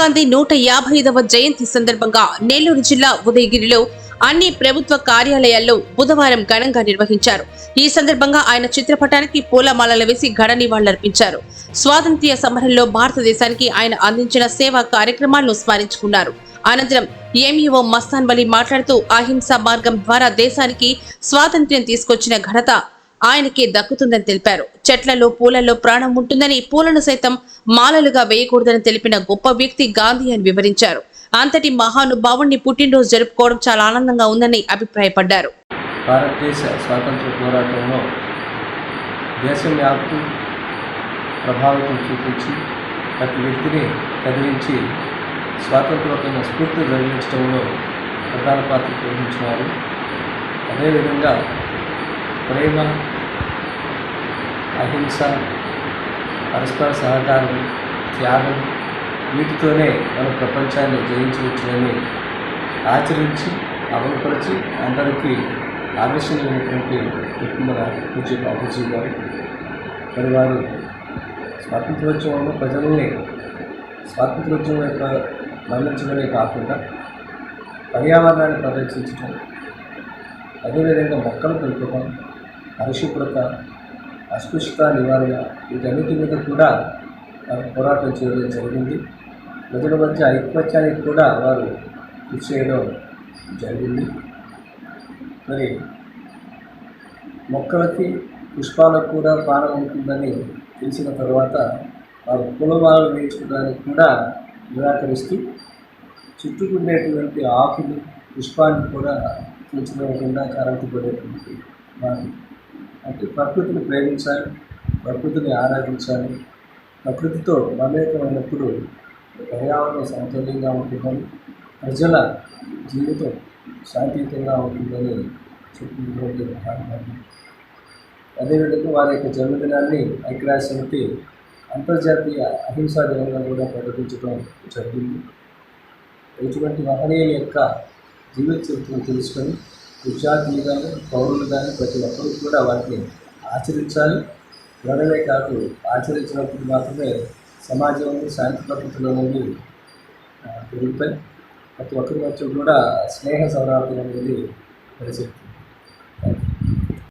గాంధీ నూట యాభై ఐదవ జయంతి సందర్భంగా నెల్లూరు జిల్లా ఉదయగిరిలో అన్ని ప్రభుత్వ కార్యాలయాల్లో బుధవారం ఘనంగా నిర్వహించారు. ఈ సందర్భంగా ఆయన చిత్రపటానికి పూలమాలలు వేసి ఘన నివాళులర్పించారు. స్వాతంత్ర్య సమరంలో భారతదేశానికి ఆయన అందించిన సేవా కార్యక్రమాలను స్మరించుకున్నారు. అనంతరం ఎంఈఓ మస్తాన్ వలి మాట్లాడుతూ అహింసా మార్గం ద్వారా దేశానికి స్వాతంత్ర్యం తీసుకొచ్చిన ఘనత ఆయనకే దక్కుతుందని తెలిపారు. చెట్లలో పూలలో ప్రాణం ఉంటుందని పూలను సైతం మాలలుగా వేయకూడదని తెలిపిన గొప్ప వ్యక్తి గాంధీ అని వివరించారు. అంతటి మహానుభావుణ్ణి పుట్టినరోజు జరుపుకోవడం చాలా ఆనందంగా ఉందని అభిప్రాయపడ్డారు. భారతదేశ స్వాతంత్ర పోరాటంలో దేశం వ్యాప్తి ప్రభావితం చూపించి ప్రతి వ్యక్తిని కదిలించి స్వాతంత్రమైన స్ఫూర్తి కలిగించడంలో ప్రధాన పాత్ర పోషించినారు. అదేవిధంగా ప్రేమ అహింస పరస్పర సహకారం త్యాగం వీటితోనే మన ప్రపంచాన్ని జయించవచ్చునని ఆచరించి అమలుపరిచి అందరికీ ఆదర్శమైనటువంటి వ్యక్తి మన పూజ్య బాబూజీ గారు మరి వారు స్వాతంత్రోద్యమంలో ప్రజల్ని స్వాతంత్రోద్యమం యొక్క మరణించడమే కాకుండా పర్యావరణాన్ని పరిరక్షించడం అదేవిధంగా మొక్కలు పెంపకం పరిశుభ్రత అస్పృశ్యత నివారణ వీటన్నిటి మీద కూడా వారు పోరాటం చేయడం జరిగింది. ప్రజల మధ్య ఐక్యత్యానికి కూడా వారు కృషి చేయడం జరిగింది. మరి మొక్కలకి పుష్పాలకు కూడా ప్రాణం ఉంటుందని తెలిసిన తర్వాత వారు పూలమాలలు వేయించుకోవడానికి కూడా నిరాకరిస్తూ చుట్టుకుండేటువంటి ఆకులు పుష్పాన్ని కూడా తీర్చిపోకుండా కరెంటు పడేటువంటి వారు అంటే ప్రకృతిని ప్రేమించాలి ప్రకృతిని ఆరాధించాలి. ప్రకృతితో మమేకమైనప్పుడు పర్యావరణం సమతుల్యంగా ఉంటుందని ప్రజల జీవితం శాంతియుతంగా ఉంటుందని చెప్పినటువంటి మహాత్మాజీ అదేవిధంగా వారి యొక్క జన్మదినాన్ని ఐక్యరాజ్య సమితి అంతర్జాతీయ అహింసా దినంగా కూడా ప్రకటించడం జరిగింది. ఇటువంటి మహనీయుల యొక్క జీవిత చరిత్రను తెలుసుకొని విద్యార్థులు కానీ పౌరులు కానీ ప్రతి ఒక్కరూ కూడా వాటిని ఆచరించాలి. వినడమే కాదు ఆచరించినప్పుడు మాత్రమే సమాజంలో శాంతి భద్రతలు అనేవి పెరుగుతాయి. ప్రతి ఒక్కరి మధ్య కూడా స్నేహ సౌరార్థం అనేది ప్రసిద్ధి